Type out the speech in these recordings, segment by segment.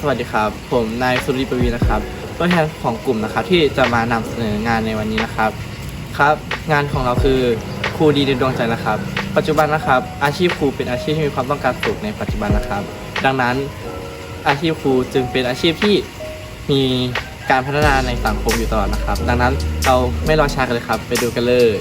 สวัสดีครับ ผมนายสุริปวีนะครับตัวแทนของกลุ่มนะครับที่จะมานำเสนองานในวันนี้นะครับ ครับ งานของเราคือครูดีในดวงใจนะครับ ปัจจุบันนะครับ อาชีพครูเป็นอาชีพที่มีความต้องการสูงในปัจจุบันนะครับ ดังนั้นอาชีพครูจึงเป็นอาชีพที่มีการพัฒนาในสังคมอยู่ตลอดนะครับ ดังนั้นเราไม่รอช้ากันเลยครับ ไปดูกันเลย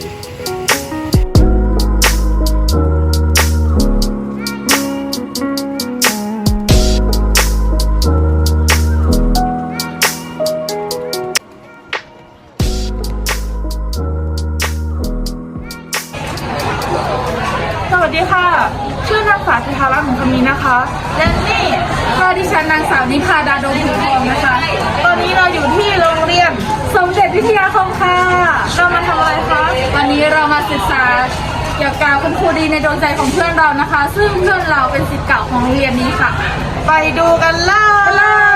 สาวจุธารัตน์หมุนคำมีนะคะ และนี่ก็ดิฉันนางสาวนิพาดาดงผิวทองนะคะ ตอนนี้เราอยู่ที่โรงเรียนสมเด็จวิทยาคมค่ะ เรามาทำอะไรคะ วันนี้เรามาศึกษาเกี่ยวกับคุณครูดีในดวงใจของเพื่อนเรานะคะ ซึ่งเพื่อนเราเป็นศิษย์เก่าของโรงเรียนนี้ค่ะ ไปดูกันเลย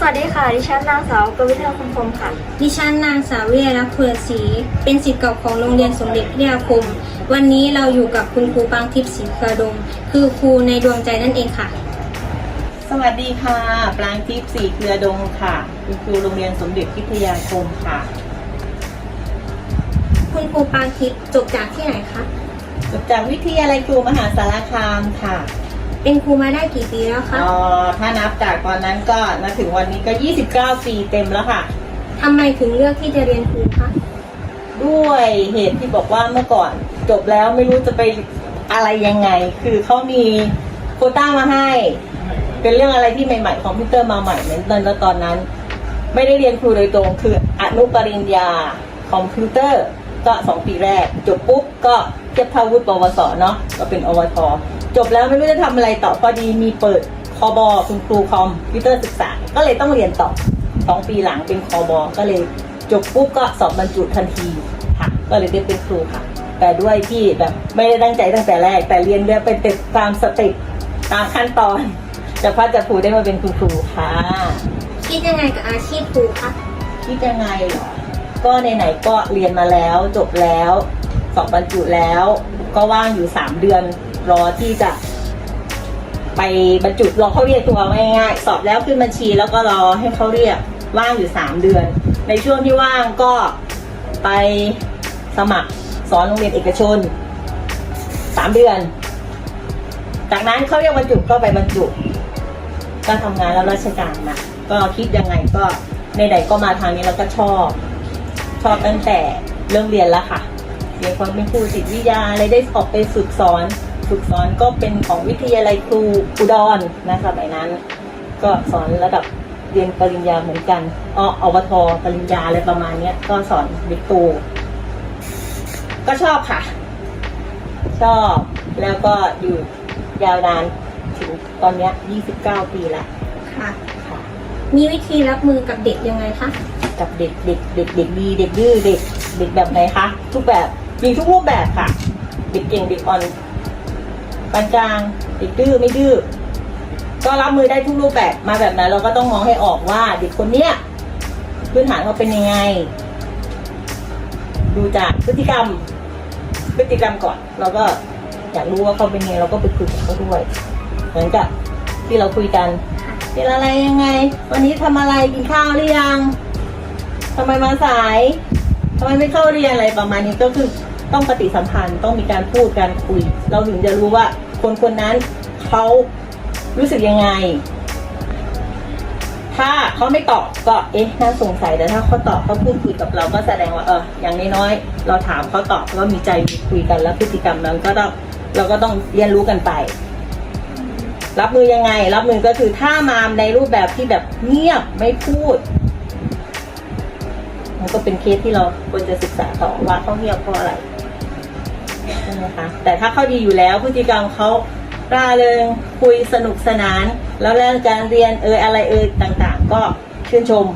สวัสดีค่ะ ดิฉันนางสาวกวิทยาคมคมค่ะ ดิฉันนางสาววิยรักษ์เผื่อศรีเป็นศิษย์เก่าของโรงเรียนสมเด็จพิทยาคม วันนี้เราอยู่กับคุณครูปางทิพย์ศรีเครือดง คือครูในดวงใจนั่นเองค่ะ สวัสดีค่ะ ปรางทิพย์สีเครือดงค่ะคุณครูโรงเรียนสมเด็จพิทยาคมค่ะ คุณครูปางทิพย์จบจากที่ไหนคะจบจากวิทยาลัยครูมหาสารคามค่ะ เป็นครูมาได้กี่ปีแล้วคะอ๋อถ้านับจากตอนนั้นก็มาถึงวันนี้ก็ 29 ปีเต็มแล้วค่ะ ทำไมถึงเลือกที่จะเรียนครูคะ ด้วยเหตุที่บอกว่าเมื่อก่อนจบแล้วไม่รู้จะไปอะไรยังไง คือเขามีโควต้ามาให้ เป็นเรื่องอะไรที่ใหม่ๆคอมพิวเตอร์มาใหม่เหมือนตอนตอนนั้น ไม่ได้เรียนครูโดยตรงคืออนุปริญญาคอมพิวเตอร์ก็สองปีแรก จบปุ๊บก็เทียบเท่าวุฒิปวสเนาะก็เป็นอวท จบแล้วไม่รู้จะทำอะไรต่อพอดีมีเปิดคอบอคุณครูคอมพิวเตอร์ศึกษา ก็เลยต้องเรียนต่อสองปีหลังเป็นคอบอก็เลยจบปุ๊บก็สอบบรรจุทันทีค่ะก็เลยได้เป็นครูค่ะ แต่ด้วยที่แบบไม่ได้ตั้งใจตั้งแต่แรก แต่เรียนเรียนเป็นติดตามสเต็ปตามขั้นตอนจะพัดจะผูได้มาเป็นคุณครูค่ะคิดยังไงกับอาชีพครูคะคิดยังไงเหรอก็ไหนๆก็เรียนมาแล้วจบแล้วสอบบรรจุแล้ว ก็ว่างอยู่สามเดือน รอที่จะ ไปบรรจุรอเขาเรียกตัวง่ายๆสอบแล้วขึ้นบัญชี แล้วก็รอให้เขาเรียกว่างอยู่สามเดือน ในช่วงที่ว่างก็ไปสมัครสอนโรงเรียนเอกชนสามเดือน จากนั้นเขาเรียกบรรจุก็ไปบรรจุ ก็ทำงานแล้วราชการนะก็คิดยังไงก็ในไหนก็มาทางนี้แล้วก็ชอบ ชอบตั้งแต่เริ่มเรียนแล้วค่ะเรียนความเป็นครูจิตวิทยาอะไรได้ออกไปฝึกสอน ฝึกสอนก็เป็นของวิทยาลัยครูอุดรนะสมัยนั้น ก็สอนระดับเรียนปริญญาเหมือนกันอ๋ออวทปริญญาอะไรประมาณเนี้ยก็สอนเด็กโตก็ชอบค่ะ ชอบแล้วก็อยู่ยาวนานถึงตอนเนี้ย29 ปีแล้วค่ะค่ะมีวิธีรับมือกับเด็กยังไงคะกับเด็กเด็กเด็กเด็กดีเด็กดื้อเด็กเด็กแบบไหนคะทุกแบบมีทุกรูปแบบค่ะ เด็กเก่งเด็กอ่อน ปานกลางเด็กดื้อไม่ดื้อก็รับมือได้ทุกรูปแบบมาแบบนั้นเราก็ต้องมองให้ออกว่าเด็กคนเนี้ยพื้นฐานเขาเป็นยังไง ดูจากพฤติกรรม พฤติกรรมก่อน เราก็อยากรู้ว่าเขาเป็นยังไงเราก็ไปคุยกับเขาด้วย เหมือนกับที่เราคุยกันเป็นอะไรยังไง วันนี้ทำอะไรกินข้าวหรือยังทำไมมาสายทำไมไม่เข้าเรียนอะไรประมาณนี้ก็คือ ต้องปฏิสัมพันธ์ต้องมีการพูดการคุย เราถึงจะรู้ว่าคนคนนั้นเขารู้สึกยังไง ถ้าเขาไม่ตอบก็เอ๊ะน่าสงสัยแต่ถ้าเขาตอบเขาพูดคุยกับเราก็แสดงว่าเอออย่างน้อยๆเราถามเขาตอบก็มีใจมีคุยกันแล้วพฤติกรรมนั้นก็ต้องเราก็ต้องเรียนรู้กันไป รับมือยังไง รับมือก็คือถ้ามาในรูปแบบที่แบบเงียบไม่พูดมันก็เป็นเคสที่เราควรจะศึกษาต่อว่าเขาเงียบเพราะอะไร ช่ไหมคะแต่ถ้าเขาดีอยู่แล้วพฤติกรรมเขาร่าเริงคุยสนุกสนาน แล้วเรื่องการเรียนเอยอะไรเอยต่างๆ ก็ชื่นชม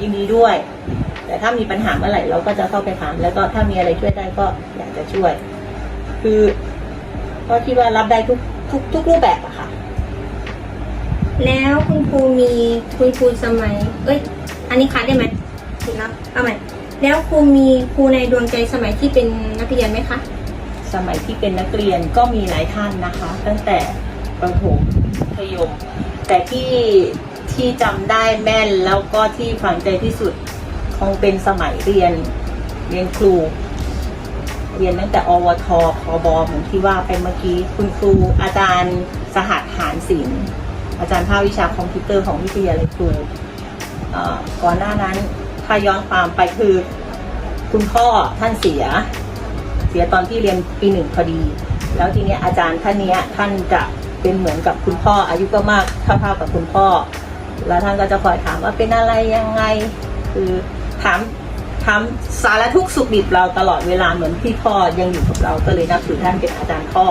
ยินดีด้วย แต่ถ้ามีปัญหาเมื่อไหร่เราก็จะเข้าไปถาม แล้วก็ถ้ามีอะไรช่วยได้ก็อยากจะช่วย คือก็คิดว่ารับได้ทุกทุกทุกรูปแบบอะค่ะ แล้วคุณครูมีคุณครูสมัย เอ้ย อันนี้คัดได้ไหมผิดแล้วเอาใหม่แล้วครูมีครูในดวงใจสมัยที่เป็นนักเรียนไหมคะ สมัยที่เป็นนักเรียนก็มีหลายท่านนะคะ ตั้งแต่ประถมมัธยม แต่ที่ที่จำได้แม่นแล้วก็ที่ฝังใจที่สุดคงเป็นสมัยเรียนเรียนครู เรียนตั้งแต่อวทพบเหมือนที่ว่าไปเมื่อกี้คุณครูอาจารย์สหัสหารศิลป์อาจารย์ภาควิชาคอมพิวเตอร์ของวิทยาลัยครูเอ่อก่อนหน้านั้นถ้าย้อนความไปคือ คุณพ่อท่านเสีย เสียตอนที่เรียนปีหนึ่งพอดี แล้วทีเนี้ยอาจารย์ท่านเนี้ยท่านจะเป็นเหมือนกับคุณพ่ออายุก็มากเท่าๆกับคุณพ่อ แล้วท่านก็จะคอยถามว่าเป็นอะไรยังไง คือถามถามสารทุกสุขดิบเราตลอดเวลาเหมือนพี่พ่อยังอยู่กับเราก็เลยนับถือท่านเป็นอาจารย์พ่อ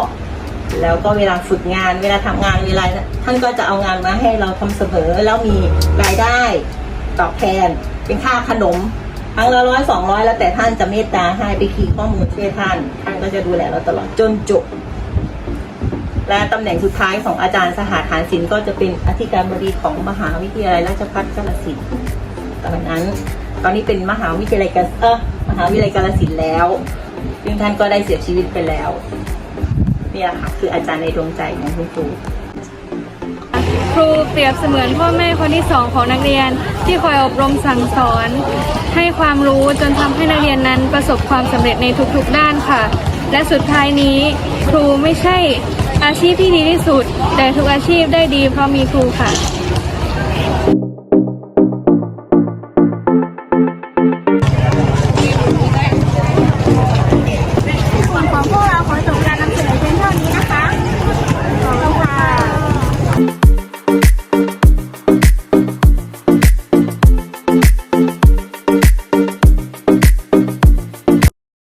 แล้วก็เวลาฝึกงานเวลาทำงานเวลาท่านก็จะเอางานมาให้เราทำเสมอแล้วมีรายได้ตอบแทนเป็นค่าขนม ครั้งละร้อยสองร้อยแล้วแต่ท่านจะเมตตาให้ไปคีย์ข้อมูลช่วยท่าน ท่านก็จะดูแลเราตลอดจนจบ และตำแหน่งสุดท้ายของอาจารย์สหฐานศิลป์ก็จะเป็นอธิการบดีของมหาวิทยาลัยราชภัฏกาฬสินธุ์ตอนนั้น ตอนนี้เป็นมหาวิทยาลัยกาเออมหาวิทยาลัยกาฬสินธุ์แล้วซึ่งท่านก็ได้เสียชีวิตไปแล้วนี่แหละค่ะคืออาจารย์ในดวงใจของคุณครู ครูเปรียบเสมือนพ่อแม่คนที่สองของนักเรียน ที่คอยอบรมสั่งสอน ให้ความรู้จนทำให้นักเรียนนั้นประสบความสำเร็จในทุกๆด้านค่ะ และสุดท้ายนี้ ครูไม่ใช่อาชีพที่ดีที่สุด แต่ทุกอาชีพได้ดีเพราะมีครูค่ะ